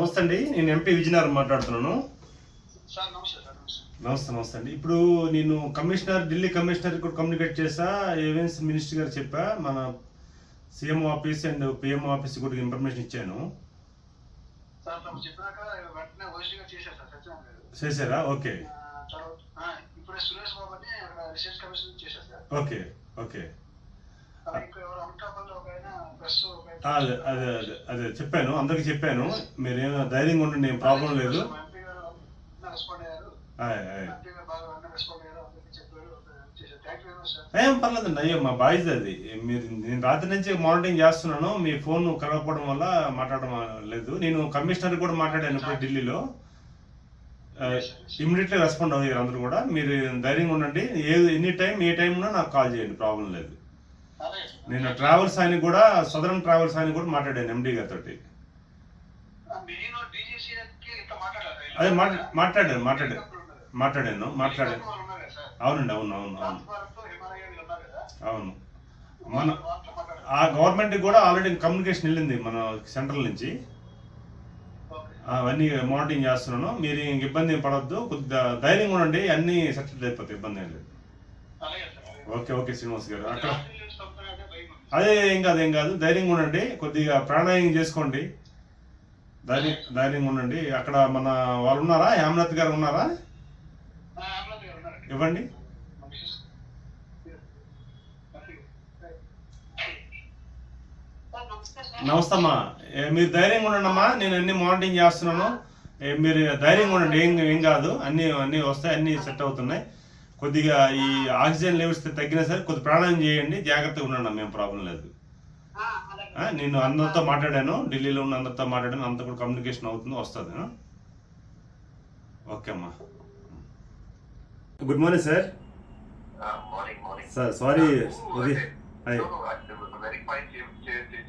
నమస్తే అండి నేను ఎంపీ విజయనగరం మాట్లాడుతున్నాను. నమస్తే నమస్తే. అండి. ఇప్పుడు నేను కమిషనర్ ఢిల్లీ కమిషనర్ కూడా కమ్యూనికేట్ చేసా ఏవెన్స్ మినిస్టర్ గారు చెప్పా మన CM office and PM office కూడా ఇన్ఫర్మేషన్ ఇచ్చాను. చేశారు ఓకే. Okay okay. అదే అదే అదే అదే చెప్పాను అందరికి చెప్పాను. మీరేమో ధైర్యంగా ఉండండి ఏం ప్రాబ్లం లేదు. ఆయ్, ఆయ్. ఏం పర్లేదండి అయ్యో మా బాయ్స్ అది. మీరు నేను రాత్రి నుంచి మానిటరింగ్ చేస్తున్నాను. మీ ఫోన్ కలగకపోవడం వల్ల మాట్లాడడం లేదు. నేను కమిషనర్ కూడా మాట్లాడాను ఇప్పుడు ఢిల్లీలో. ఇమీడియట్లీ రెస్పాండ్ అయ్యారు అందరూ కూడా. మీరు ధైర్యంగా ఉండండి. ఏ ఎనీ టైం ఏ టైం నాకు కాల్ చేయండి ప్రాబ్లం లేదు. నేను ట్రావెల్స్ ఆయన కూడా సదరన్ ట్రావెల్స్ ఆయన కూడా మాట్లాడాను ఎండి గారితో? అదే మాట్లా- మాట్లాడాను మాట్లాడాను. మాట్లాడాను మాట్లాడాను? అవునండి అవును అవును అవును? అవును మన? ఆ గవర్నమెంట్ కూడా ఆల్రెడీ కమ్యూనికేషన్ వెళ్ళింది మన సెంట్రల్ నుంచి. అవన్నీ మానిటరింగ్ చేస్తున్నాను మీరు ఇంక ఇబ్బంది ఏం పడవద్దు కొద్దిగా ధైర్యంగా ఉండండి అన్నీ సెటిల్ అయిపోతాయి ఇబ్బంది ఏం లేదు. ఓకే ఓకే శ్రీనివాస్ గారు అక్కడ అదే ఏం కాదు ఏం కాదు. ధైర్యంగా ఉండండి. కొద్దిగా ప్రాణాయామం చేసుకోండి. ధైర్యం ధైర్యంగా ఉండండి. అక్కడ మన వాళ్ళు ఉన్నారా? హేమలత్ గారు ఉన్నారా. ఇవ్వండి. నమస్తే అమ్మా ఏ, మీరు ధైర్యంగా ఉండండి అమ్మా నేను అన్ని మానిటరింగ్ చేస్తున్నాను. మీరు ధైర్యంగా ఉండండి. ఏం ఏం కాదు. అన్నీ అన్నీ వస్తాయి. అన్నీ సెట్ అవుతున్నాయి. కొద్దిగా ఈ ఆక్సిజన్ లెవెల్స్ తగ్గినా సరే కొద్ది ప్రాణాయం చేయండి జాగ్రత్తగా ఉండండి అమ్మా, ఏం ప్రాబ్లం లేదు. ఆ, నేను అందరితో మాట్లాడాను ఢిల్లీలో ఉన్న అందరితో మాట్లాడాను అంత కూడా కమ్యూనికేషన్ అవుతుంది వస్తుంది? ఓకే అమ్మా good morning sir. Sir sorry అది అయ్యి వెరిఫై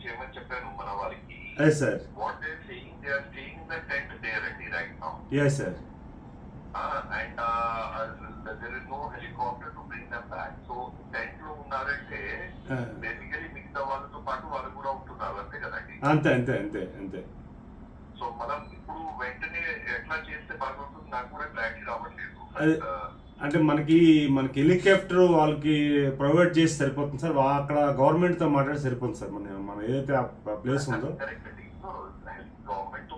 చేయమని చెప్పాను మన వాళ్ళకి. అదే సార్ వాట్ దే సో టెంట్లో ఉన్నారంటే బేసికలీ మిగతా వాళ్ళతో పాటు వాళ్ళు కూడా ఉంటున్నారు అంతే కదండి? అంతే అంతే అంతే అంతే. సో మనం ఇప్పుడు వెంటనే ఎట్లా చేస్తే బాగుంటుంది నాకు కూడా క్లారిటీ రావట్లేదు. Uh, అంటే మనకి మనకి హెలికాప్టర్ వాళ్ళకి ప్రొవైడ్ చేసి సరిపోతుంది సార్ అక్కడ గవర్నమెంట్తో మాట్లాడి సరిపోతుంది సార్ మన మన ఏదైతే ఆ ప్లేస్ ఉందో. గవర్నమెంట్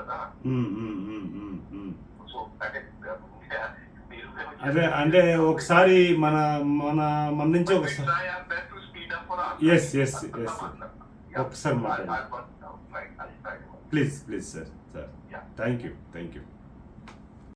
కదా. సో అంటే అదే అంటే ఒకసారి మన మన మన నుంచి ఒకసారి Yes, yes, yes. ఒకసారి మాట్లాడండి. Please please sir sir. Thank you thank you